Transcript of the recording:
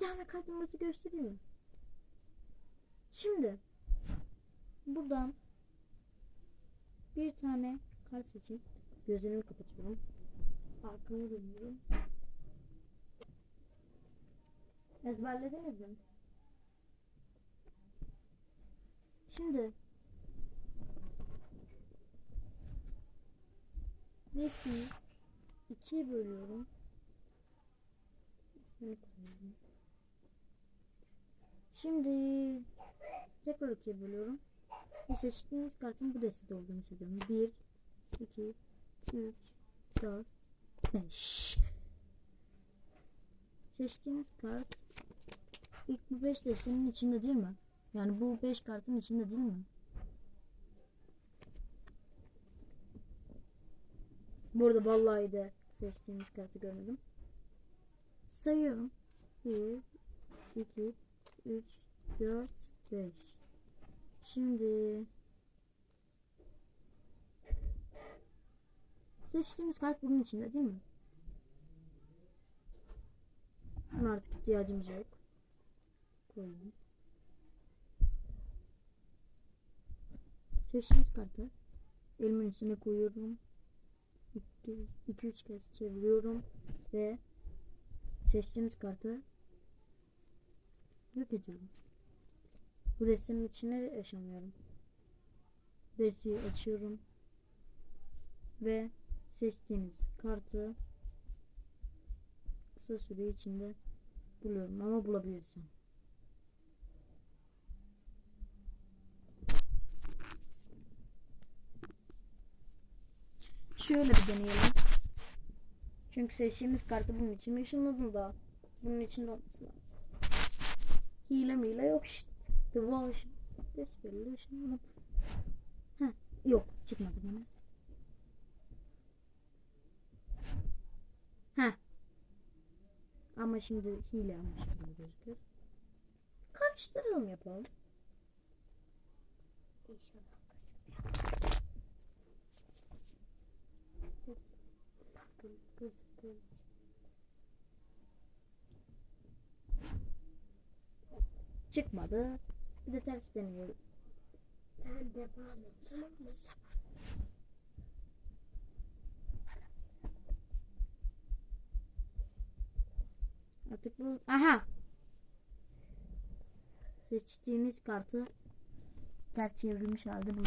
tane kart numarası göstereyim mi? Şimdi buradan bir tane kart seçin. Gözlerimi kapatıyorum. Arkamı dönüyorum. Ezberlediniz mi? Şimdi listeyi ikiye bölüyorum. Şunu koyalım. Şimdi tekrar ikiye bölüyorum. Ve seçtiğiniz kartın bu destede olduğunu hissediyorum. 1, 2, 3, 4, 5. Seçtiğiniz kart ilk bu 5 destenin içinde değil mi? Yani bu 5 kartın içinde değil mi? Burada vallahi de seçtiğimiz kartı görmedim. Sayıyorum. 1, 2, 3, 4, 5. Şimdi seçtiğimiz kart bunun içinde değil mi? Buna artık ihtiyacımız yok. Koyalım. Seçtiğiniz kartı elimin üstüne koyuyorum. 2-3 kez çeviriyorum ve seçtiğimiz kartı yok ediyorum. Bu destenin içine yaşamıyorum. Desteği açıyorum ve seçtiğiniz kartı kısa süre içinde buluyorum ama bulabilirsem. Şöyle bir deneyelim. Çünkü seçtiğimiz kartı bunun için ışınladım da. Bunun içinde olması lazım. Hile mile yok işte. Devotion. Desperate ışınlanıp. Heh, yok çıkmadı bana. Heh. Ama şimdi hile almış gibi gözüküyor. Karıştıralım yapalım. İnşallah Kız, kız. Çıkmadı. Bir de ters deneyelim. Sen de bana mı? Artık bu... Aha! Seçtiğiniz kartı ters çevrilmiş halde bu.